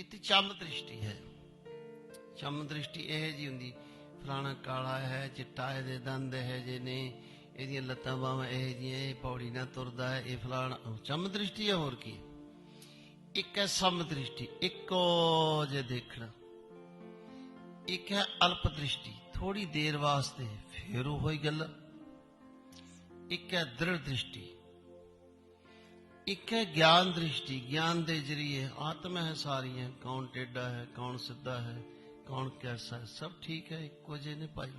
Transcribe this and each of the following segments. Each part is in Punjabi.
ਇਤ ਚੰਮ ਦ੍ਰਿਸ਼ਟੀ ਹੈ। ਚੰਮ ਦ੍ਰਿਸ਼ਟੀ ਇਹ ਜੀ ਹੁੰਦੀ, ਫਲਾਣਾ ਕਾਲਾ ਹੈ, ਚਿੱਟਾ ਇਹਦੇ ਦੰਦ ਹੈ, ਜੇ ਨੇ, ਇਹਦੀਆਂ ਲੱਤਾਂ ਬਾਹਾਂ ਇਹ ਜੀਆਂ ਇਹ ਪੌੜੀ ਨਾਲ ਤੁਰਦਾ ਹੈ, ਇਹ ਫਲਾਣਾ ਚਮ ਦ੍ਰਿਸ਼ਟੀ ਹੈ, ਹੋਰ ਕੀ ਹੈ? ਇੱਕ ਹੈ ਸਮ ਦ੍ਰਿਸ਼ਟੀ, ਇੱਕੋ ਜੇ ਦੇਖਣਾ। ਇੱਕ ਹੈ ਅਲਪ ਦ੍ਰਿਸ਼ਟੀ ਥੋੜੀ ਦੇਰ ਵਾਸਤੇ ਫੇਰ ਉਹ ਹੀ ਗੱਲ। ਇੱਕ ਹੈ ਦ੍ਰਿੜ ਦ੍ਰਿਸ਼ਟੀ ਇੱਕ ਹੈ ਗਿਆਨ ਦ੍ਰਿਸ਼ਟੀ, ਗਿਆਨ ਦੇ ਜਰੀਏ ਆਤਮਾ ਹੈ ਸਾਰੀਆਂ, ਕੌਣ ਟੇਡਾ ਹੈ, ਕੌਣ ਸਿੱਧਾ ਹੈ, ਕੌਣ ਕੈਸਾ ਹੈ, ਸਭ ਠੀਕ ਹੈ, ਇੱਕੋ ਜਿਹੇ ਨੇ ਭਾਈ,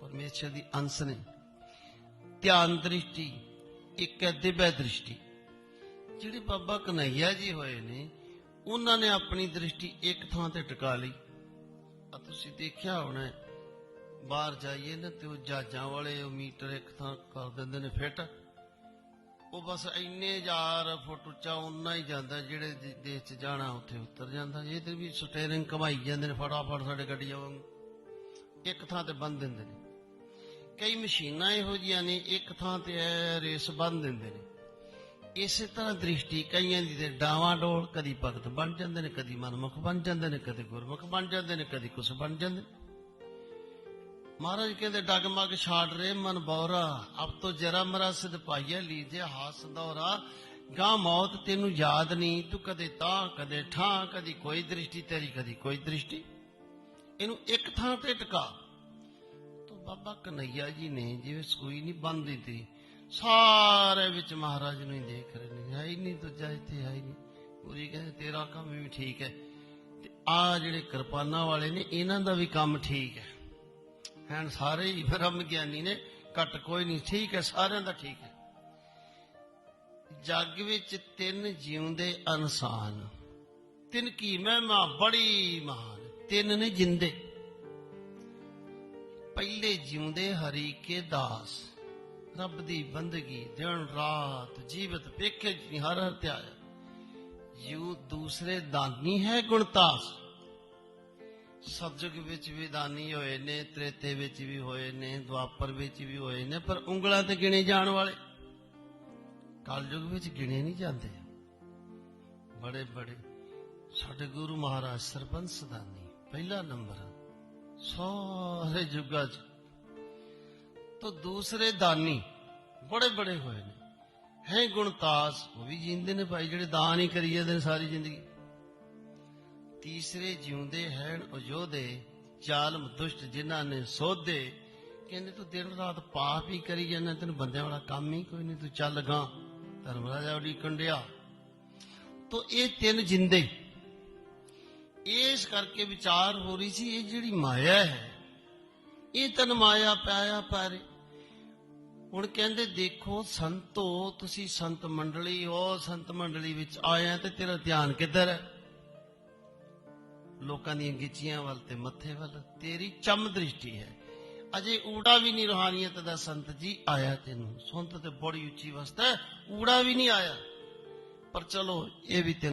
ਪਰਮੇਸ਼ਰ ਦੀ ਅੰਸ਼ ਨੇ। ਧਿਆਨ ਦ੍ਰਿਸ਼ਟੀ, ਇੱਕ ਹੈ ਦਿਵਯ ਦ੍ਰਿਸ਼ਟੀ। ਜਿਹੜੇ ਬਾਬਾ ਕਨਈਆ ਜੀ ਹੋਏ ਨੇ, ਉਹਨਾਂ ਨੇ ਆਪਣੀ ਦ੍ਰਿਸ਼ਟੀ ਇੱਕ ਥਾਂ ਤੇ ਟਿਕਾ ਲਈ। ਆ ਤੁਸੀਂ ਦੇਖਿਆ ਹੋਣਾ, ਬਾਹਰ ਜਾਈਏ ਨਾ ਤੇ ਉਹ ਜਹਾਜ਼ਾਂ ਵਾਲੇ ਉਹ ਮੀਟਰ ਇੱਕ ਥਾਂ ਕਰ ਦਿੰਦੇ ਨੇ, ਫਿੱਟ। ਉਹ ਬਸ ਇੰਨੇ ਯਾਰ ਫੁੱਟ ਉੱਚਾ ਉਨਾ ਹੀ ਜਾਂਦਾ ਜਿਹੜੇ ਦੇਸ਼ 'ਚ ਜਾਣਾ, ਉੱਥੇ ਉਤਰ ਜਾਂਦਾ। ਇਹ ਤੇ ਵੀ ਸਟੇਰਿੰਗ ਘਮਾਈ ਜਾਂਦੇ ਨੇ ਫਟਾਫਟ ਸਾਡੇ ਗੱਡੀਆਂ ਵਾਂਗ। ਇੱਕ ਥਾਂ ਤੇ ਬੰਨ ਦਿੰਦੇ ਨੇ। ਕਈ ਮਸ਼ੀਨਾਂ ਇਹੋ ਜਿਹੀਆਂ ਨੇ, ਇੱਕ ਥਾਂ ਤੇ ਰੇਸ ਬੰਨ ਦਿੰਦੇ ਨੇ। ਇਸੇ ਤਰ੍ਹਾਂ ਦ੍ਰਿਸ਼ਟੀ ਕਈਆਂ ਦੀ ਤੇ ਡਾਵਾਂ ਡੋਲ ਕਦੀ ਭਗਤ ਬਣ ਜਾਂਦੇ ਨੇ, ਕਦੀ ਮਨਮੁਖ ਬਣ ਜਾਂਦੇ ਨੇ, ਕਦੀ ਗੁਰਮੁਖ ਬਣ ਜਾਂਦੇ ਨੇ, ਕਦੀ ਕੁਛ ਬਣ ਜਾਂਦੇ ਨੇ। ਮਹਾਰਾਜ ਕਹਿੰਦੇ ਡਗਮਗ ਛਾੜ ਰੇ ਮਨ ਬੌਰਾ। ਅਬ ਤੋ ਜਰਾ ਮਰਾ ਸਿਧ ਪਾਈਏ ਲੀਜੇ ਹਾਸ ਦੌਰਾ। ਗਾਂ ਮੌਤ ਤੈਨੂੰ ਯਾਦ ਨਹੀਂ, ਤੂੰ ਕਦੇ ਤਾਂ, ਕਦੇ ਠਾਂ, ਕਦੀ ਕੋਈ ਦ੍ਰਿਸ਼ਟੀ, ਤੇਰੀ ਕਦੀ ਕੋਈ ਦ੍ਰਿਸ਼ਟੀ। ਇਹਨੂੰ ਇੱਕ ਥਾਂ ਤੇ ਟਿਕਾ। ਤੋ ਬਾਬਾ ਕਨਈਆ ਜੀ ਨੇ ਜਿਵੇਂ ਸੂਈ ਨਹੀਂ ਬੰਨ ਦਿੱਤੀ ਸਾਰੇ ਵਿੱਚ ਮਹਾਰਾਜ ਨੂੰ ਹੀ ਦੇਖ ਰਹੇ ਨੇ। ਹੈ ਨਹੀਂ ਦੂਜਾ ਇੱਥੇ, ਹੈ ਨਹੀਂ। ਪੂਰੀ ਕਹਿੰਦੇ, ਤੇਰਾ ਕੰਮ ਵੀ ਠੀਕ ਹੈ। ਤੇ ਆ ਜਿਹੜੇ ਕਿਰਪਾਨਾਂ ਵਾਲੇ ਨੇ, ਇਹਨਾਂ ਦਾ ਵੀ ਕੰਮ ਠੀਕ ਹੈ। ਹੈਨ ਸਾਰੇ ਹੀ ਬ੍ਰਹਮ ਗਿਆਨੀ ਨੇ ਘੱਟ ਕੋਈ ਨਹੀਂ, ਠੀਕ ਹੈ, ਸਾਰਿਆਂ ਦਾ ਠੀਕ ਹੈ। ਜੱਗ ਵਿੱਚ ਤਿੰਨ ਜਿਉਂਦੇ ਇਨਸਾਨ। ਤਿੰਨ ਕੀ ਮਹਿਮਾ, ਬੜੀ ਮਹਾਨ। ਤਿੰਨ ਨੇ ਜਿੰਦੇ। ਪਹਿਲੇ ਜਿਉਂਦੇ ਹਰੀ ਕੇ ਦਾਸ। ਰੱਬ ਦੀ ਬੰਦਗੀ ਦਿਨ ਰਾਤ ਜੀਵਤ ਪੇਖੇ ਜੀ ਹਰ ਹਰ ਧਿਆਇਆ। ਯੂ ਦੂਸਰੇ ਦਾਨੀ ਹੈ ਗੁਣਤਾਸ ਸਤਜੁਗ ਵਿੱਚ ਵੀ ਦਾਨੀ ਹੋਏ ਨੇ, ਤ੍ਰੇਤੇ ਵਿੱਚ ਵੀ ਹੋਏ ਨੇ, ਦੁਆਪਰ ਵਿੱਚ ਵੀ ਹੋਏ ਨੇ, ਪਰ ਉਂਗਲਾਂ ਤੇ ਗਿਣੇ ਜਾਣ ਵਾਲੇ। ਕਲਯੁਗ ਵਿੱਚ ਗਿਣੇ ਨਹੀਂ ਜਾਂਦੇ। ਬੜੇ ਬੜੇ। ਸਾਡੇ ਗੁਰੂ ਮਹਾਰਾਜ ਸਰਬੰਸ ਦਾਨੀ ਪਹਿਲਾ ਨੰਬਰ। ਸਾਰੇ ਯੁੱਗਾਂ 'ਚ। ਤੋ ਦੂਸਰੇ ਦਾਨੀ, ਬੜੇ ਬੜੇ ਹੋਏ ਨੇ। ਹੈ ਗੁਣਤਾਸ ਉਹ ਵੀ ਜਿੰਦੇ ਨੇ ਭਾਈ, ਜਿਹੜੇ ਦਾਨ ਹੀ ਕਰੀ ਜਾਂਦੇ ਨੇ ਸਾਰੀ ਜ਼ਿੰਦਗੀ। ਤੀਸਰੇ ਜਿਉਂਦੇ ਹਨ ਅਯੋਧੇ ਜ਼ਾਲਮ ਦੁਸ਼ਟ ਜਿਨ੍ਹਾਂ ਨੇ ਸੋਧੇ। ਕਹਿੰਦੇ, ਤੂੰ ਦਿਨ ਰਾਤ ਪਾਪ ਹੀ ਕਰੀ ਜਾਂਦਾ, ਤੈਨੂੰ ਬੰਦਿਆਂ ਵਾਲਾ ਕੰਮ ਹੀ ਕੋਈ ਨਹੀਂ, ਤੂੰ ਚੱਲ ਗਾ। ਧਰਮ ਰਾਜਾ ਉਡੀ ਕੰਡਿਆ ਤੋ ਇਹ ਤਿੰਨ ਜਿੰਦੇ। ਇਸ ਕਰਕੇ ਵਿਚਾਰ ਹੋ ਰਹੀ ਸੀ, ਇਹ ਜਿਹੜੀ ਮਾਇਆ ਹੈ, ਇਹ ਤਨ ਮਾਇਆ ਪਾਇਆ ਪਾਰੇ ਹੁਣ ਕਹਿੰਦੇ, ਦੇਖੋ ਸੰਤੋ, ਤੁਸੀਂ ਸੰਤ ਮੰਡਲੀ ਹੋ, ਸੰਤ ਮੰਡਲੀ ਵਿੱਚ ਆਇਆ ਤੇ ਤੇਰਾ ਧਿਆਨ ਕਿੱਧਰ ਹੈ? ਲੋਕਾਂ ਦੀਆਂ ਗਿੱਚੀਆਂ ਵੱਲ ਤੇ ਮੱਥੇ ਵੱਲ, ਤੇਰੀ ਚੰਮ ਦ੍ਰਿਸ਼ਟੀ ਹੈ। ਅਜੇ ਊੜਾ ਵੀ ਨਹੀਂ ਰੋਹਾਨੀਅਤ ਦਾ ਸੰਤ ਜੀ ਆਇਆ ਤੈਨੂੰ। ਸੰਤ ਤੇ ਬੜੀ ਉੱਚੀ ਵਸਤਾ ਊੜਾ ਵੀ ਨਹੀਂ ਆਇਆ। ਪਰ ਚਲੋ, ਇਹ ਵੀ ਤੈਨੂੰ